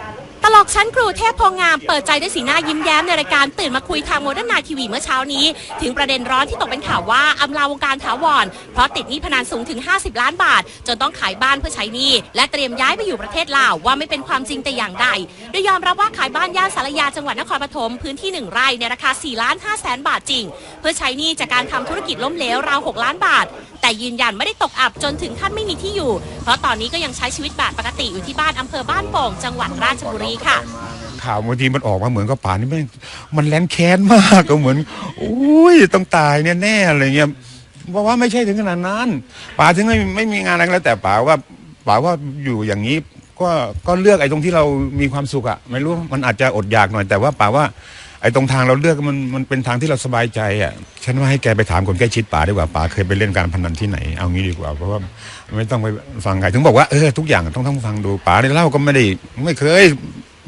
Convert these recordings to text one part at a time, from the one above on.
ตลก ชั้นครูเทพพงงามเปิดใจด้วยสีหน้ายิ้มแย้มในรายการตื่นมาคุยทางโมเดิร์นไนทีวีเมื่อเช้านี้ ถึงประเด็นร้อนที่ตกเป็นข่าวว่าอำลาวงการถาวร เพราะติดหนี้พนันสูงถึง 50 ล้านบาท จนต้องขายบ้านเพื่อใช้หนี้และเตรียมย้ายไปอยู่ประเทศลาวว่าไม่เป็นความจริงแต่อย่างใดโดยยอมรับว่าขายบ้านย่านสารยาจังหวัดนครปฐมพื้นที่ 1 ไร่ในราคา4ล้าน5แสนบาทจริง เพื่อใช้หนี้จากการทำธุรกิจล้มเหลวราว 6 ล้านบาท แต่ยืนยันไม่ได้ตกอับจนถึงขั้นไม่มีที่อยู่ เพราะตอนนี้ก็ยังใช้ชีวิตแบบปกติอยู่ที่บ้านอำเภอบ้านโป่งจังหวัดราชบุรีค่ะข่าวบางทีมันออกมาเหมือนกับป่านี่ม่งมันแลนแค้นมากก็เหมือนอุ้ยต้องตายแน่ๆอะไรเงี้ยเพราะว่าไม่ใช่ถึงขนาดนั้นป่าถึงไม่ไม่มีงานอะไรแล้ว แต่ป่าว่าป่าว่าอยู่อย่างนี้ก็ก็เลือกไอ้ตรงที่เรามีความสุขอะไม่รู้มันอาจจะอดอยากหน่อย แต่ว่าป่าว่าไอ้ตรงทางเราเลือกมันมันเป็นทางที่เราสบายใจอะฉันว่าให้แกไปถามคนใกล้ชิดป่าดีกว่าป่าเคยไปเล่นการพนันที่ไหนเอางี้ดีกว่าเพราะว่าไม่ต้องไปฟังใครถึงบอกว่าเออทุกอย่างต้องต้องฟังดูป่าในเล่าก็ไม่ได้ไม่เคย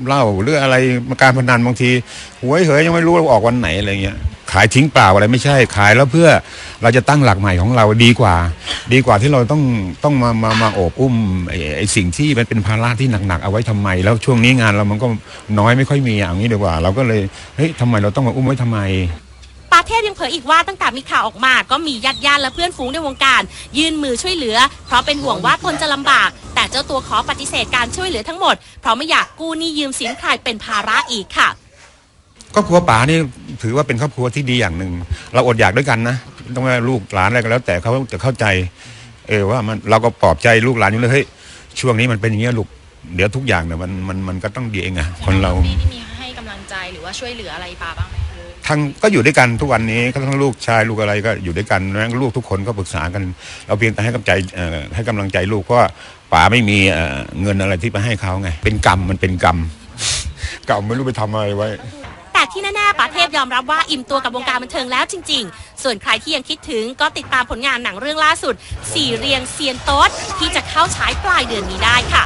เหล้าหรืออะไรการพนันบางทีหวยเหยยังไม่รู้เราออกวันไหนอะไรเงี้ยขายทิ้งเปล่าอะไรไม่ใช่ขายแล้วเพื่อเราจะตั้งหลักใหม่ของเราดีกว่า ดีกว่าที่เราต้องต้องมามามาโอบอุ้มไอ้สิ่งที่มันเป็นภาระที่หนักๆเอาไว้ทำไม แล้วช่วงนี้งานเรามันก็น้อยไม่ค่อยมีอย่างนี้ดีกว่า เราก็เลยเฮ้ยทำไมเราต้องมาอุ้มไว้ทำไมปาเทพยังเผยอีกว่าตั้งแต่มีข่าวออกมา ก็มีญาติญาติและเพื่อนฝูงในวงการ ยื่นมือช่วยเหลือ เพราะเป็นห่วงว่าตนจะลำบาก แต่เจ้าตัวขอปฏิเสธการช่วยเหลือทั้งหมด เพราะไม่อยากกู้หนี้ยืมสินใครเป็นภาระอีกค่ะครอบครัวป๋านี่ถือว่าเป็นครอบครัวที่ดีอย่างหนึ่ง เราอดอยากด้วยกันนะต้องว่าลูกหลานอะไรก็แล้ว แต่เขาจะเข้าใจ เออว่ามันเราก็ปลอบใจลูกหลานอยู่เลยเฮ้ยช่วงนี้มันเป็นอย่างเงี้ยลูกเดี๋ยวทุกอย่างเนี่ยมันมันมันก็ต้องดีเองอะคนเราที่มีให้กำลังใจหรือว่าช่วยเหลืออะไรปาบ้างไหม ทั้งก็อยู่ด้วยกันทุกวันนี้ทั้งลูกชายลูกอะไรก็อยู่ด้วยกันนะลูกทุกคนก็ปรึกษากัน เราเพียงแต่ให้กำลังใจให้กำลังใจลูกเพราะว่าป๋าไม่มีเเงินอะไรที่ไปให้เขาไง เป็นกรรมมันเป็นกรรมกรรมไม่รู้ไปทำอะไรไว้แต่ที่แน่ๆป๋าเทพยอมรับว่าอิ่มตัวกับวงการบันเทิงแล้วจริง ๆ ส่วนใครที่ยังคิดถึงก็ติดตามผลงานหนังเรื่องล่าสุด สี่เรียงเซียนโต๊ดที่จะเข้าฉายปลายเดือนนี้ได้ค่ะ